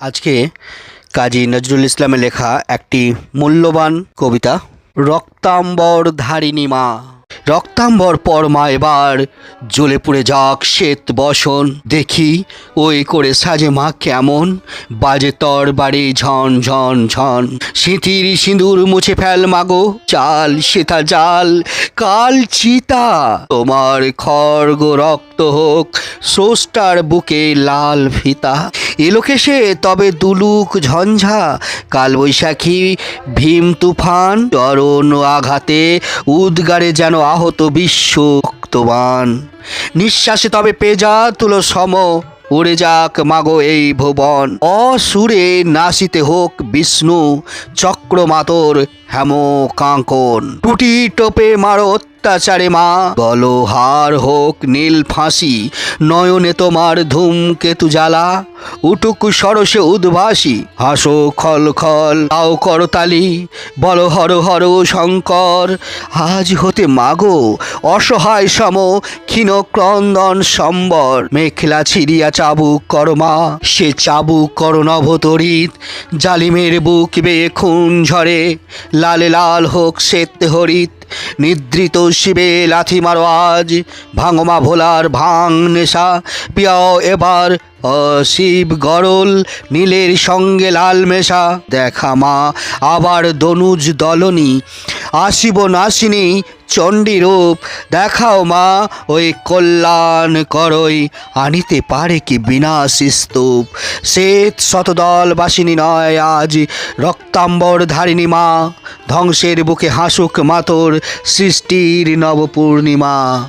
আজকে কাজী নজরুল ইসলামের লেখা একটি মূল্যবান কবিতা রক্তাম্বর ধারিণী মা। রক্তাম্বর পরমা এবার জ্বলে পুড়ে যাক শ্বেত বসন। দেখি ওই করে সাজে মা কেমন? বাজে তর বাড়ি ঝন ঝন ঝন। সিঁথির সিঁদুর মুছে ফেল মাগো, চাল সেতা জাল, কাল চিতা। তোমার খড়গ রক্ত হোক, স্রষ্টার বুকে লাল ফিতা। এলোকে সে তবে দুলুক ঝঞ্ঝা কালবৈশাখী ভীম তুফান। চরণ আঘাতে উদ্গারে যেন আহত বিশ্ব রক্তবান নিঃশ্বাসে তবে পেজা তুলো সম, উড়ে যাক মাগো এই ভুবন। অসুরে নাসিতে হোক বিষ্ণু, চক্রমাতর হেম কাঙ্কন, টুটি টোপে মারো অত্যাচারে মা। বলো, হার হোক, নীল ফাঁসি, নয়নে তোমার ধূমকেতু জ্বালা। উটুক সরসে উদ্ভাসী, হাসো খল খল তাও করতালি বল, হর হর শঙ্কর, আজ হতে মাগো, অসহায় সম, ক্ষীণ ক্রন্দন সম্বর। মেখলা ছিড়িয়া চাবুক করমা সে চাবুক কর নভতরিত, জালিমের বুক বেয়ে খুন ঝরে। লালে লাল হোক শ্বেত হরিত, নিদ্রিত শিবে লাথি মারো আজ ভাঙমা ভোলার ভাঙ নেশা, পিয়াও এবার শিব গরল, নীলের সঙ্গে লাল মেশা। দেখা মা, আবার দনুজ দলনি আসিব নাসিনী চণ্ডীরূপ। দেখাও মা, ওই কল্যাণ করই। আনিতে পারে কি বিনাশ স্তূপ শ্বেত শতদল বাসিনী নয় আজ, রক্তাম্বর ধারিণী মা। ধ্বংসের বুকে হাসুক মাতর সৃষ্টির নবপূর্ণিমা।